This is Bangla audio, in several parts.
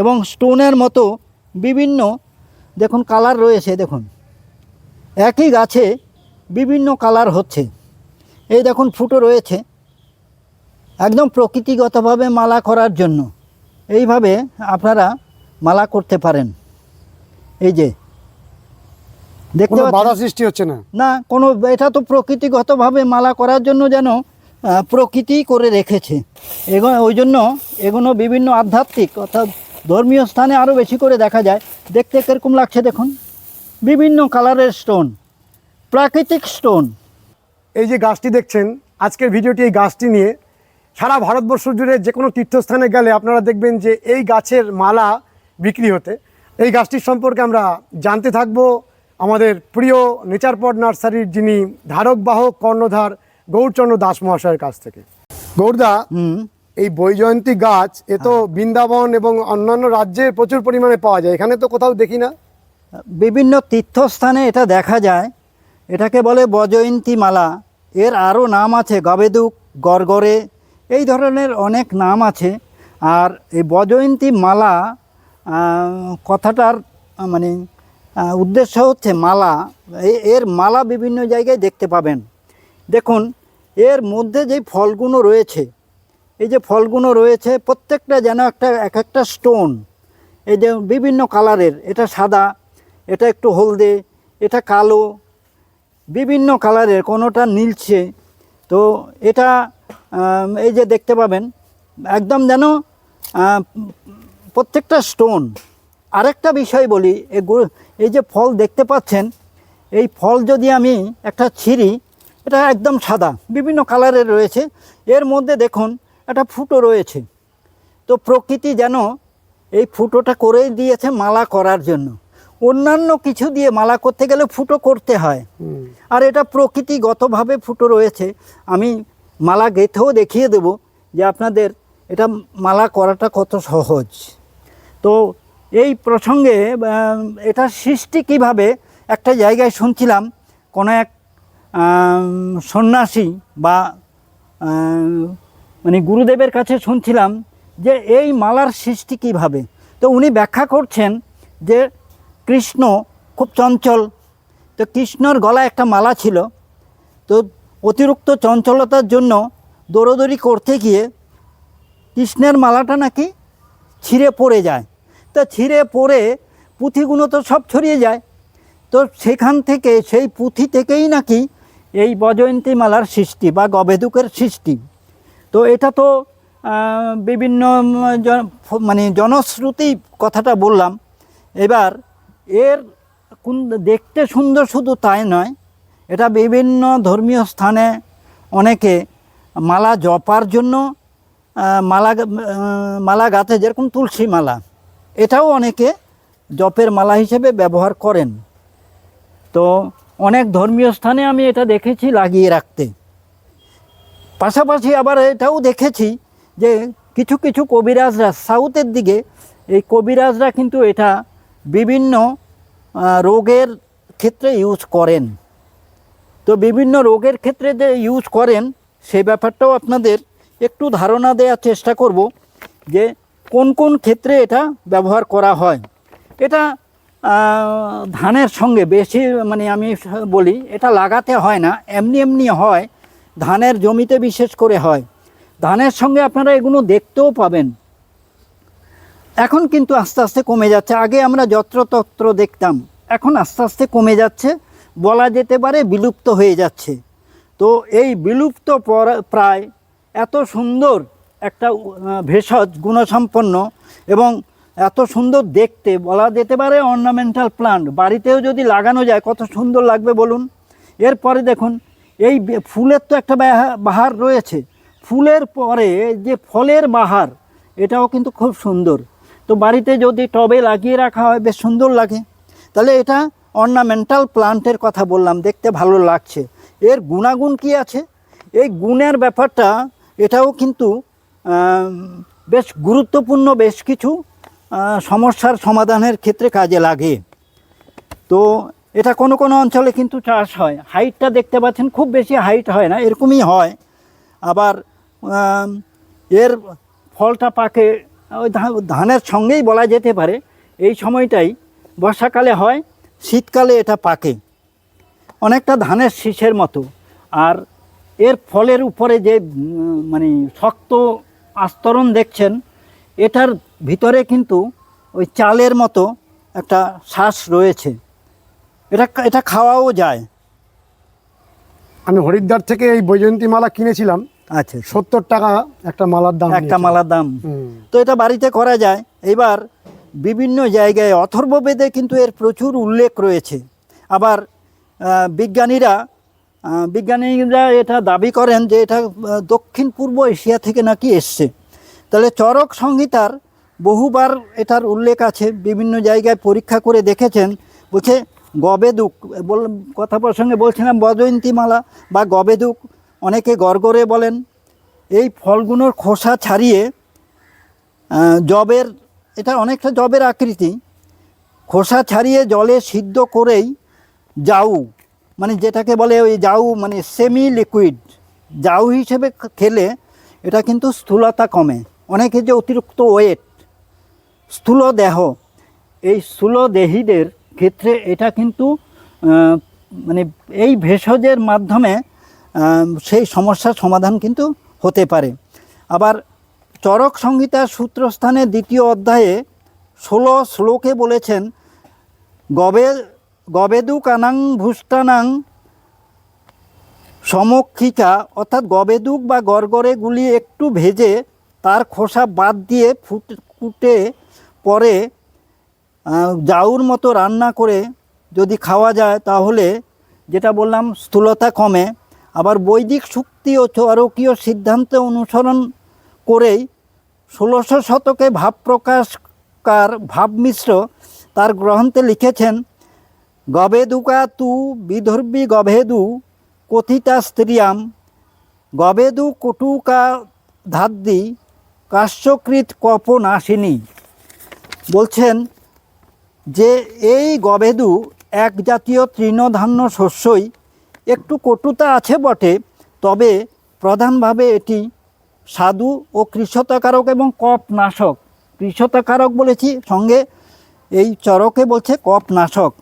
এবং স্টোনের মতো বিভিন্ন দেখুন কালার রয়েছে দেখুন। একই গাছে বিভিন্ন কালার হচ্ছে। এই দেখুন ফুটো রয়েছে। একদম প্রকৃতিগতভাবে মালা করার জন্য। এইভাবে আপনারা মালা করতে পারেন। এই যে দেখতে বাধা সৃষ্টি হচ্ছে না? না কোনো এটা তো প্রকৃতিগতভাবে মালা করার জন্য যেন প্রকৃতি করে রেখেছে। এগুলো ওই জন্য এগুলো বিভিন্ন আধ্যাত্মিক অর্থাৎ ধর্মীয় স্থানে আরও বেশি করে দেখা যায়। দেখতে কীরকম লাগছে দেখুন। বিভিন্ন কালারের স্টোন প্রাকৃতিক স্টোন। এই যে গাছটি দেখছেন আজকের ভিডিওটি এই গাছটি নিয়ে সারা ভারতবর্ষ জুড়ে যে কোনো তীর্থস্থানে গেলে আপনারা দেখবেন যে এই গাছের মালা বিক্রি হতে। এই গাছটির সম্পর্কে আমরা জানতে থাকব। আমাদের প্রিয় নেচার পট নার্সারির যিনি ধারক বাহক কর্ণধার গৌরচন্দ্র দাস মহাশয়ের কাছ থেকে। গৌরদা হুম। এই বৈজয়ন্তী গাছ এ তো বৃন্দাবন এবং অন্যান্য রাজ্যে প্রচুর পরিমাণে পাওয়া যায়। এখানে তো কোথাও দেখি না। বিভিন্ন তীর্থস্থানে এটা দেখা যায়। এটাকে বলে বজয়ন্তী মালা। এর আরও নাম আছে গবেদুক গড়গড়ে এই ধরনের অনেক নাম আছে। আর এই বজয়ন্তী মালা কথাটার মানে উদ্দেশ্য হচ্ছে মালা। এর মালা বিভিন্ন জায়গায় দেখতে পাবেন। দেখুন এর মধ্যে যে ফলগুলো রয়েছে এই যে ফলগুলো রয়েছে, প্রত্যেকটা যেন একটা, এক একটা স্টোন এই যে বিভিন্ন কালারের এটা সাদা, এটা একটু হলদে, এটা কালো, বিভিন্ন কালারের কোনোটা নীলছে। তো এটা এই যে দেখতে পাবেন, একদম যেন প্রত্যেকটা স্টোন আরেকটা বিষয় বলি এই যে ফল দেখতে পাচ্ছেন, এই ফল যদি আমি একটা ছিঁড়ি, এটা একদম সাদা, বিভিন্ন কালারের রয়েছে। এর মধ্যে দেখুন একটা ফুটো রয়েছে। তো প্রকৃতি যেন এই ফুটোটা করে দিয়েছে মালা করার জন্য। অন্যান্য কিছু দিয়ে মালা করতে গেলে ফুটো করতে হয়। আর এটা প্রকৃতিগতভাবে ফুটো রয়েছে। আমি মালা গেঁথেও দেখিয়ে দেব যে আপনাদের এটা মালা করাটা কত সহজ। তো এই প্রসঙ্গে এটা সৃষ্টি কীভাবে একটা জায়গায় শুনছিলাম কোনো এক সন্ন্যাসী বা মানে গুরুদেবের কাছে শুনছিলাম যে এই মালার সৃষ্টি কীভাবে? তো উনি ব্যাখ্যা করছেন যে কৃষ্ণ খুব চঞ্চল। তো কৃষ্ণর গলায় একটা মালা ছিল। তো অতিরিক্ত চঞ্চলতার জন্য দৌড়দৌড়ি করতে গিয়ে কৃষ্ণের মালাটা নাকি ছিঁড়ে পড়ে যায়। তো ছিঁড়ে পড়ে পুঁথিগুলো তো সব ছড়িয়ে যায়। তো সেখান থেকে, সেই পুঁথি থেকেই নাকি এই বজয়ন্তী মালার সৃষ্টি বা গবেদুকের সৃষ্টি। তো এটা তো বিভিন্ন মানে জনশ্রুতি কথাটা বললাম। এবার এর কোন, দেখতে সুন্দর শুধু তাই নয়, এটা বিভিন্ন ধর্মীয় স্থানে অনেকে মালা জপার জন্য মালা মালা গাঁথে, যেরকম তুলসী মালা, এটাও অনেকে জপের মালা হিসেবে ব্যবহার করেন। তো অনেক ধর্মীয় স্থানে আমি এটা দেখেছি লাগিয়ে রাখতে। পাশাপাশি আবার এটাও দেখেছি যে কিছু কিছু কবিরাজরা সাউথের দিকে, এই কবিরাজরা কিন্তু এটা বিভিন্ন রোগের ক্ষেত্রে ইউজ করেন। তো বিভিন্ন রোগের ক্ষেত্রে যে ইউজ করেন সেই ব্যাপারটাও আপনাদের একটু ধারণা দেওয়ার চেষ্টা করব যে কোন কোন ক্ষেত্রে এটা ব্যবহার করা হয়। এটা ধানের সঙ্গে বেশি মানে আমি বলি, এটা লাগাতে হয় না, এমনি এমনি হয় ধানের জমিতে বিশেষ করে হয়। ধানের সঙ্গে আপনারা এগুলো দেখতেও পাবেন। এখন কিন্তু আস্তে আস্তে কমে যাচ্ছে। আগে আমরা যত্রতত্র দেখতাম। এখন আস্তে আস্তে কমে যাচ্ছে। বলা যেতে পারে বিলুপ্ত হয়ে যাচ্ছে। তো এই বিলুপ্ত পরা- প্রায় এত সুন্দর একটা ভেষজ গুণসম্পন্ন এবং এত সুন্দর দেখতে, বলা যেতে পারে অর্নামেন্টাল প্লান্ট বাড়িতেও যদি লাগানো যায়, কত সুন্দর লাগবে বলুন? এরপরে দেখুন এই ফুলের তো একটা বাহা- বাহার রয়েছে। ফুলের পরে যে ফলের বাহার, এটাও কিন্তু খুব সুন্দর। তো বাড়িতে যদি টবে লাগিয়ে রাখা হয়, বেশ সুন্দর লাগে। তাহলে এটা অর্নামেন্টাল প্লান্টের কথা বললাম, দেখতে ভালো লাগছে। এর গুণাগুণ কি আছে? এই গুণের ব্যাপারটা, এটাও কিন্তু বেশ গুরুত্বপূর্ণ বেশ কিছু সমস্যার সমাধানের ক্ষেত্রে কাজে লাগে। তো এটা কোনো কোনো অঞ্চলে কিন্তু চাষ হয়। হাইটটা দেখতে পাচ্ছেন, খুব বেশি হাইট হয় না, এরকমই হয়। আবার এর ফলটা পাকে, ওই ধানের সঙ্গেই বলা যেতে পারে। এই সময়টাই বর্ষাকালে হয়, শীতকালে এটা পাকে। অনেকটা ধানের শীষের মতো। আর এর ফলের উপরে যে মানে শক্ত আস্তরণ দেখছেন, এটার ভিতরে কিন্তু ওই চালের মতো একটা শ্বাস রয়েছে। এটা এটা খাওয়াও যায়। আমি হরিদ্বার থেকে এই বৈজয়ন্তী মালা কিনেছিলাম। আচ্ছা সত্তর টাকা একটা মালার দাম একটা মালার দাম। তো এটা বাড়িতে করা যায়। এবার বিভিন্ন জায়গায় অথর্ববেদে কিন্তু এর প্রচুর উল্লেখ রয়েছে। আবার বিজ্ঞানীরা বিজ্ঞানীরা এটা দাবি করেন যে এটা দক্ষিণ পূর্ব এশিয়া থেকে নাকি এসছে। তাহলে চরক সংহিতার বহুবার এটার উল্লেখ আছে। বিভিন্ন জায়গায় পরীক্ষা করে দেখেছেন। বলছে গবেদুক বল, কথা প্রসঙ্গে বলছিলাম বজয়ন্তী মালা বা গবেদুক অনেকে গড়গড়ে বলেন। এই ফলগুলোর খোসা ছাড়িয়ে জবের, এটা অনেকটা জবের আকৃতি। খোসা ছাড়িয়ে জলে সিদ্ধ করেই জাউ মানে যেটাকে বলে ওই জাউ মানে সেমি লিকুইড জাউ হিসেবে খেলে এটা কিন্তু স্থূলতা কমে। অনেকে যে অতিরিক্ত ওয়েট স্থূল দেহ এই স্থূল দেহীদের ক্ষেত্রে এটা কিন্তু মানে এই ভেষজের মাধ্যমে সেই সমস্যার সমাধান কিন্তু হতে পারে। আবার চরক সংহিতার সূত্রস্থানে দ্বিতীয় অধ্যায়ে ষোলো শ্লোকে বলেছেন, গবে গবেদুকানাং ভুষ্টানাং সমক্ষিকা, অর্থাৎ গবেদুক বা গড়গড়েগুলি একটু ভেজে তার খোসা বাদ দিয়ে ফুট কুটে পরে জাউর মতো রান্না করে যদি খাওয়া যায়, তাহলে যেটা বললাম, স্থূলতা কমে। আবার বৈদিক শক্তি ও চরকীয় সিদ্ধান্ত অনুসরণ করেই ষোলোশো শতকে ভাব প্রকাশকার ভাবমিশ্র তার গ্রন্থে লিখেছেন, গবেদুকা তু বিদর্ভী গভেদু কথিতা স্ত্রিয়াম, গবেদু কটুকা ধাদ্দি কাশ্যকৃত কপনাশিনী। বলছেন যে এই গবেদু এক জাতীয় তৃণধান্য শস্যই একটু কটুতা আছে বটে, তবে প্রধানভাবে এটি স্বাদু ও কৃষতাকারক এবং কপনাশক। কৃষতাকারক বলেছি, সঙ্গে এই চরকে বলছে কপনাশক।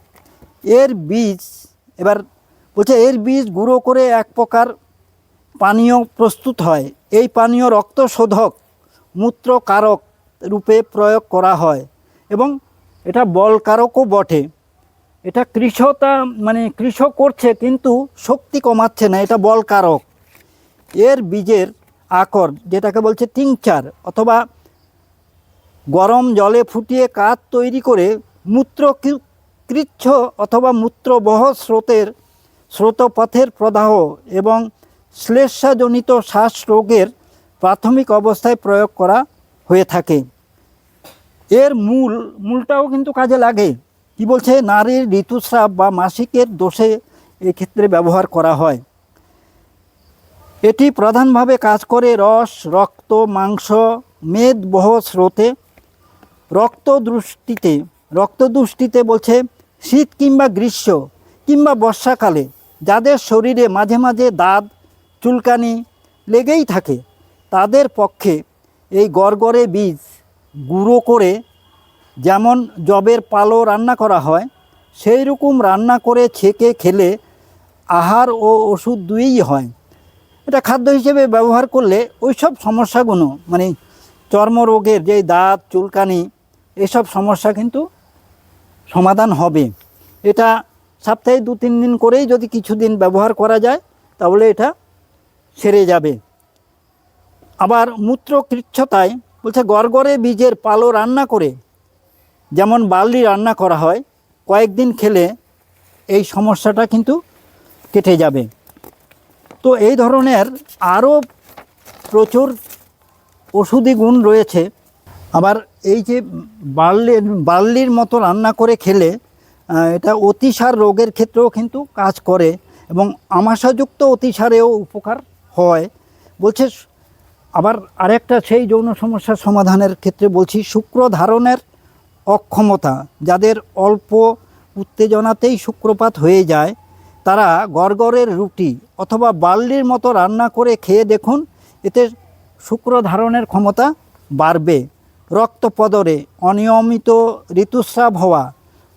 এর বীজ, এবার বলছে এর বীজ গুঁড়ো করে এক প্রকার পানীয় প্রস্তুত হয়। এই পানীয় রক্তশোধক মূত্রকারক রূপে প্রয়োগ করা হয় এবং এটা বলকারকও বটে। এটা কৃষতা মানে কৃষক করছে কিন্তু শক্তি কমাচ্ছে না, এটা বলকারক এর বীজের আকর, যেটাকে বলছে টিংচার, অথবা গরম জলে ফুটিয়ে কাঠ তৈরি করে মূত্র কৃচ্ছ অথবা মূত্রবহ স্রোতের, স্রোতপথের প্রদাহ এবং শ্লেষাজনিত শ্বাস রোগের প্রাথমিক অবস্থায় প্রয়োগ করা হয়ে থাকে। এর মূল, মূলটাও কিন্তু কাজে লাগে। কি বলছে? নারীর ঋতুস্রাব বা মাসিকের দোষে এক্ষেত্রে ব্যবহার করা হয়। এটি প্রধানভাবে কাজ করে রস, রক্ত, মাংস মেদবহ স্রোতে। রক্ত রক্তদৃষ্টিতে রক্তদৃষ্টিতে বলছে শীত কিংবা গ্রীষ্ম কিংবা বর্ষাকালে যাদের শরীরে মাঝে মাঝে দাঁত, চুলকানি লেগেই থাকে, তাদের পক্ষে এই গড়গড়ে বীজ গুঁড়ো করে যেমন জবের পালো রান্না করা হয় সেই রকম রান্না করে ছেঁকে খেলে আহার ও ওষুধ দুইই হয়। এটা খাদ্য হিসেবে ব্যবহার করলে ওই সব সমস্যাগুলো মানে চর্মরোগের যে দাঁত, চুলকানি, এসব সমস্যা কিন্তু সমাধান হবে। এটা সপ্তাহে দু তিন দিন করেই যদি কিছুদিন ব্যবহার করা যায়, তাহলে এটা সেরে যাবে। আবার মূত্রকৃচ্ছতায় বলছে, গড়গড়ে বীজের পালো রান্না করে, যেমন বার্লি রান্না করা হয়, কয়েকদিন খেলে এই সমস্যাটা কিন্তু কেটে যাবে। তো এই ধরনের আরও প্রচুর ওষুধি গুণ রয়েছে। আবার এই যে বার্লির বার্লির মতো রান্না করে খেলে এটা অতিসার রোগের ক্ষেত্রেও কিন্তু কাজ করে এবং আমাশাযুক্ত অতিসারেও উপকার হয়। বলছে আবার আরেকটা সেই যৌন সমস্যার সমাধানের ক্ষেত্রে বলছি শুক্র ধারণের অক্ষমতা। যাদের অল্প উত্তেজনাতেই শুক্রপাত হয়ে যায়, তারা গড়গড়ের রুটি অথবা বার্লির মতো রান্না করে খেয়ে দেখুন, এতে শুক্র ধারণের ক্ষমতা বাড়বে। রক্তপদরে অনিয়মিত ঋতুস্রাব হওয়া,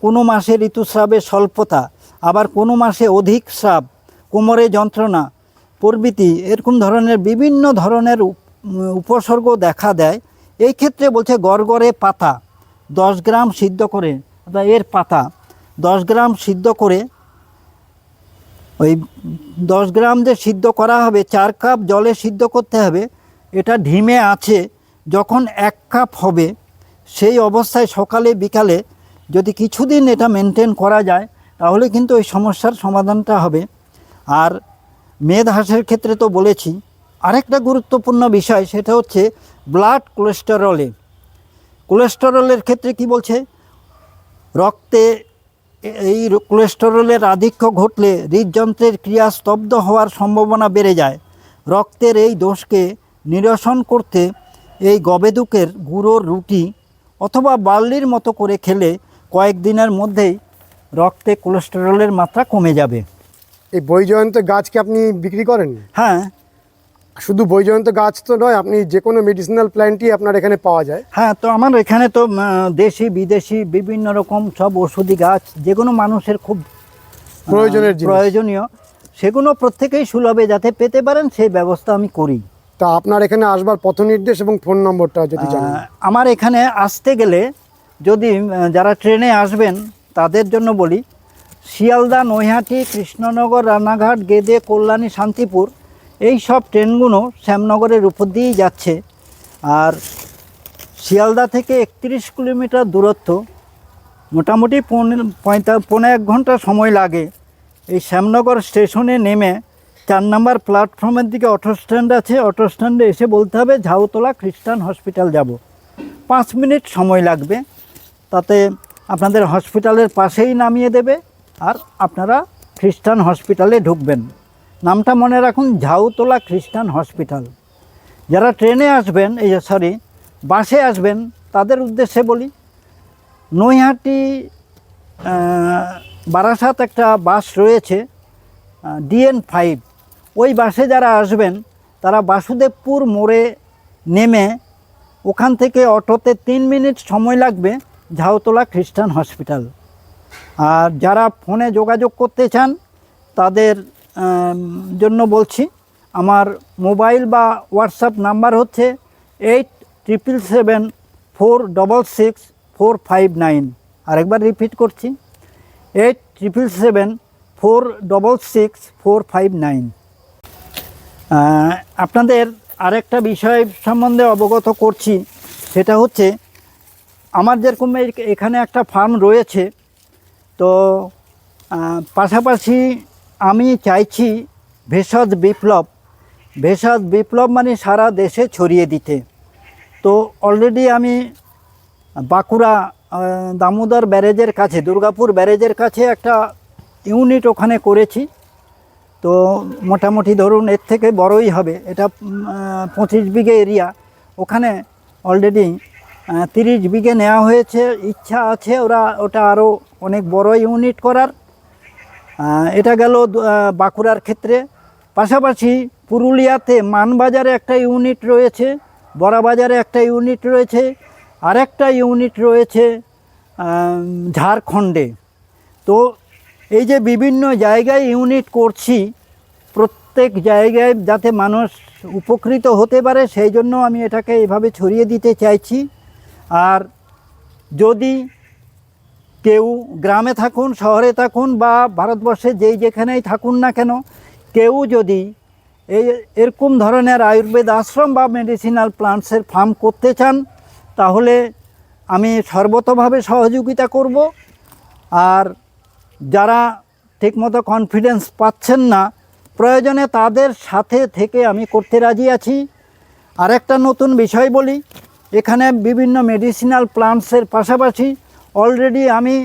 কোনো মাসে ঋতুস্রাবের স্বল্পতা, আবার কোনো মাসে অধিক স্রাব, কোমরে যন্ত্রণা প্রভৃতি এরকম ধরনের বিভিন্ন ধরনের উপসর্গ দেখা দেয়। এই ক্ষেত্রে বলছে গড়গড়ে পাতা, দশ গ্রাম সিদ্ধ করে, অর্থাৎ এর পাতা, দশ গ্রাম সিদ্ধ করে, ওই দশ গ্রাম যে সিদ্ধ করা হবে, চার কাপ জলে সিদ্ধ করতে হবে, এটা ঢিমে আছে, যখন এক কাপ হবে, সেই অবস্থায় সকালে, বিকালে যদি কিছুদিন এটা মেনটেন করা যায়, তাহলে কিন্তু ওই সমস্যার সমাধানটা হবে। আর মেদ হ্রাসের ক্ষেত্রে তো বলেছি আরেকটা গুরুত্বপূর্ণ বিষয় সেটা হচ্ছে ব্লাড কোলেস্টেরলে কোলেস্টেরলের ক্ষেত্রে কি বলছে? রক্তে এই কোলেস্টেরলের আধিক্য ঘটলে হৃদযন্ত্রের ক্রিয়া স্তব্ধ হওয়ার সম্ভাবনা বেড়ে যায়। রক্তের এই দোষকে নিরসন করতে এই গবেদুকের গুঁড়োর রুটি অথবা বার্লির মতো করে খেলে কয়েকদিনের মধ্যেই রক্তে কোলেস্টেরলের মাত্রা কমে যাবে। এই বৈজয়ন্ত গাছকে আপনি বিক্রি করেন? হ্যাঁ শুধু বৈজয়ন্ত গাছ তো নয় আপনি যে কোনো মেডিসিনাল প্ল্যান্টই আপনার এখানে পাওয়া যায়। হ্যাঁ তো আমার এখানে তো দেশি বিদেশি বিভিন্ন রকম সব ওষুধি গাছ যে কোনো মানুষের খুব প্রয়োজনের প্রয়োজনীয় সেগুলো প্রত্যেকেই সুলভে যাতে পেতে পারেন সেই ব্যবস্থা আমি করি। তা আপনার এখানে আসবার পথ নির্দেশ এবং ফোন নম্বরটা যদি আমার এখানে আসতে গেলে যদি যারা ট্রেনে আসবেন তাদের জন্য বলি শিয়ালদা নৈহাটি কৃষ্ণনগর রানাঘাট গেদে কল্যাণী শান্তিপুর এই সব ট্রেনগুলো শ্যামনগরের উপর দিয়েই যাচ্ছে। আর শিয়ালদা থেকে একত্রিশ কিলোমিটার দূরত্ব, মোটামুটি পৌনে এক ঘণ্টা সময় লাগে। এই শ্যামনগর স্টেশনে নেমে চার নম্বর প্ল্যাটফর্মের দিকে অটো স্ট্যান্ড আছে। অটো স্ট্যান্ডে এসে বলতে হবে, ঝাউতলা খ্রিস্টান হসপিটাল যাব। পাঁচ মিনিট সময় লাগবে। তাতে আপনাদের হসপিটালের পাশেই নামিয়ে দেবে, আর আপনারা খ্রিস্টান হসপিটালে ঢুকবেন। নামটা মনে রাখুন, ঝাউতলা খ্রিস্টান হসপিটাল। যারা ট্রেনে আসবেন, এই সরি বাসে আসবেন, তাদের উদ্দেশ্যে বলি, নৈহাটি বারাসাত একটা বাস রয়েছে ডিএন ফাইভ। ওই বাসে যারা আসবেন, তারা বাসুদেবপুর মোড়ে নেমে ওখান থেকে অটোতে তিন মিনিট সময় লাগবে, ঝাউতলা খ্রিস্টান হসপিটাল। আর যারা ফোনে যোগাযোগ করতে চান, তাদের জন্য বলছি, আমার মোবাইল বা হোয়াটসঅ্যাপ নাম্বার হচ্ছে eight triple seven four double six four five nine. আরেকবার রিপিট করছি, eight triple seven four double six four five nine. আপনাদের আরেকটা বিষয় সম্বন্ধে অবগত করছি, সেটা হচ্ছে আমার যেরকম এখানে একটা ফার্ম রয়েছে, তো পাশাপাশি আমি চাইছি ভেষজ বিপ্লব। ভেষজ বিপ্লব মানে সারা দেশে ছড়িয়ে দিতে। তো অলরেডি আমি বাঁকুড়া দামোদর ব্যারেজের কাছে, দুর্গাপুর ব্যারেজের কাছে একটা ইউনিট ওখানে করেছি। তো মোটামুটি ধরুন এর থেকে বড়ই হবে। এটা পঁচিশ বিঘে এরিয়া ওখানে অলরেডি তিরিশ বিঘে নেওয়া হয়েছে। ইচ্ছা আছে ওরা, ওটা আরও অনেক বড় ইউনিট করার। এটা গেল বাঁকুড়ার ক্ষেত্রে। পাশাপাশি পুরুলিয়াতে মানবাজারে একটা ইউনিট রয়েছে, বড়াবাজারে একটা ইউনিট রয়েছে, আরেকটা ইউনিট রয়েছে ঝাড়খণ্ডে। তো এই যে বিভিন্ন জায়গায় ইউনিট করছি, প্রত্যেক জায়গায় যাতে মানুষ উপকৃত হতে পারে, সেই জন্য আমি এটাকে এভাবে ছড়িয়ে দিতে চাইছি। আর যদি কেউ গ্রামে থাকুন, শহরে থাকুন বা ভারতবর্ষে যেই যেখানেই থাকুন না কেন, কেউ যদি এই এরকম ধরনের আয়ুর্বেদ আশ্রম বা মেডিসিনাল প্লান্টসের ফার্ম করতে চান, তাহলে আমি সর্বতভাবে সহযোগিতা করব। আর যারা ঠিকমতো কনফিডেন্স পাচ্ছেন না, প্রয়োজনে তাদের সাথে থেকে আমি করতে রাজি আছি। আরেকটা নতুন বিষয় বলি, এখানে বিভিন্ন মেডিসিনাল প্লান্টসের পাশাপাশি অলরেডি আমি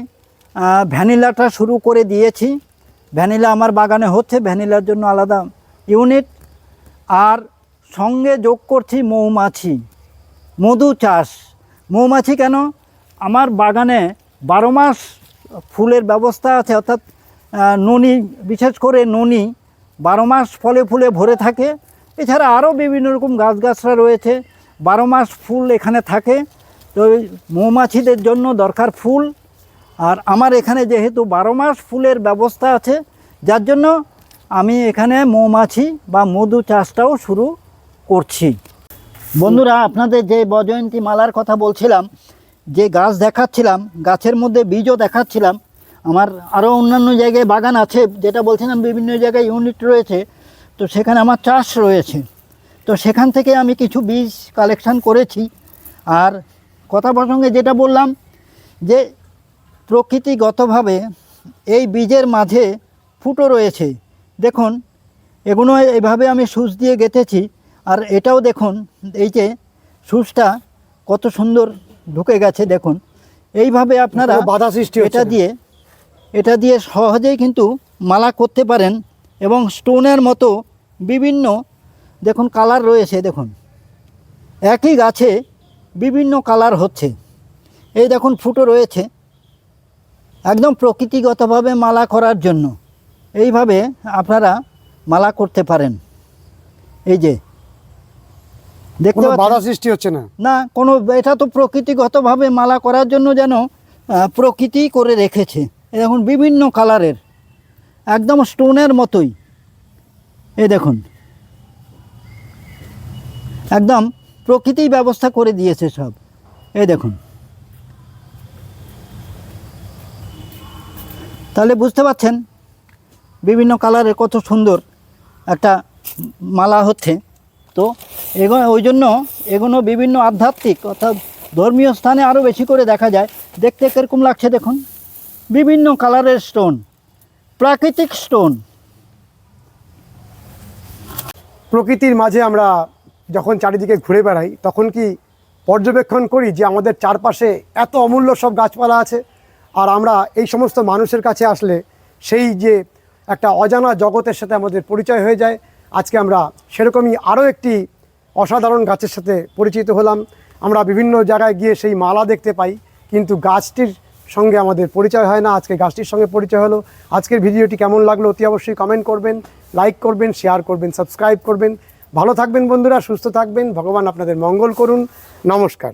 ভ্যানিলাটা শুরু করে দিয়েছি। ভ্যানিলা আমার বাগানে হচ্ছে, ভ্যানিলার জন্য আলাদা ইউনিট আর সঙ্গে যোগ করছি মৌমাছি, মধু চাষ। মৌমাছি কেন? আমার বাগানে বারো মাস ফুলের ব্যবস্থা আছে, অর্থাৎ ননি, বিশেষ করে ননি, বারো মাস ফলে ফুলে ভরে থাকে। এছাড়া আরও বিভিন্ন রকম গাছগাছরা রয়েছে, বারো মাস ফুল এখানে থাকে। তো মৌমাছিদের জন্য দরকার ফুল। আর আমার এখানে যেহেতু বারো মাস ফুলের ব্যবস্থা আছে, যার জন্য আমি এখানে মৌমাছি বা মধু চাষটাও শুরু করছি। বন্ধুরা, আপনাদের যে বজয়ন্তী মালার কথা বলছিলাম, যে গাছ দেখাচ্ছিলাম, গাছের মধ্যে বীজও দেখাচ্ছিলাম, আমার আরও অন্যান্য জায়গায় বাগান আছে, যেটা বলছিলাম বিভিন্ন জায়গায় ইউনিট রয়েছে, তো সেখানে আমার চাষ রয়েছে। তো সেখান থেকে আমি কিছু বীজ কালেকশান করেছি, আর কথা প্রসঙ্গে যেটা বললাম যে প্রকৃতিগতভাবে এই বীজের মাঝে ফুটো রয়েছে। দেখুন এগুলো এইভাবে আমি সুচ দিয়ে গেঁথেছি আর এটাও দেখুন এই যে সুচটা কত সুন্দর ঢুকে গেছে দেখুন। এইভাবে আপনারা বাধা সৃষ্টি এটা দিয়ে এটা দিয়ে সহজেই কিন্তু মালা করতে পারেন এবং স্টোনের মতো বিভিন্ন দেখুন কালার রয়েছে দেখুন। একই গাছে বিভিন্ন কালার হচ্ছে। এই দেখুন ফুটো রয়েছে। একদম প্রকৃতিগতভাবে মালা করার জন্য। এইভাবে আপনারা মালা করতে পারেন। এই যে দেখতে বাধা সৃষ্টি হচ্ছে না? না কোনো এটা তো প্রকৃতিগতভাবে মালা করার জন্য যেন প্রকৃতি করে রেখেছে। এই দেখুন বিভিন্ন কালারের। একদম স্টোনের মতোই। এই দেখুন। একদম প্রকৃতি ব্যবস্থা করে দিয়েছে সব। এই দেখুন। তাহলে বুঝতে পারছেন বিভিন্ন কালারের কত সুন্দর একটা মালা হচ্ছে। তো এগুলো ওই জন্য এগুলো বিভিন্ন আধ্যাত্মিক অর্থাৎ ধর্মীয় স্থানে আরও বেশি করে দেখা যায়। দেখতে কীরকম লাগছে দেখুন। বিভিন্ন কালারের স্টোন, প্রাকৃতিক স্টোন। প্রকৃতির মাঝে আমরা যখন চারিদিকে ঘুরে বেড়াই, তখন কি পর্যবেক্ষণ করি যে আমাদের চারপাশে এত অমূল্য সব গাছপালা আছে? আর আমরা এই সমস্ত মানুষের কাছে আসলে সেই যে একটা অজানা জগতের সাথে আমাদের পরিচয় হয়ে যায়। আজকে আমরা সেরকমই আরও একটি অসাধারণ গাছের সাথে পরিচিত হলাম। আমরা বিভিন্ন জায়গায় গিয়ে সেই মালা দেখতে পাই, কিন্তু গাছটির সঙ্গে আমাদের পরিচয় হয় না। আজকে গাছটির সঙ্গে পরিচয় হলো। আজকের ভিডিওটি কেমন লাগল অতি অবশ্যই কমেন্ট করবেন লাইক করবেন শেয়ার করবেন সাবস্ক্রাইব করবেন। ভালো থাকবেন বন্ধুরা সুস্থ থাকবেন। ভগবান আপনাদের মঙ্গল করুন। নমস্কার।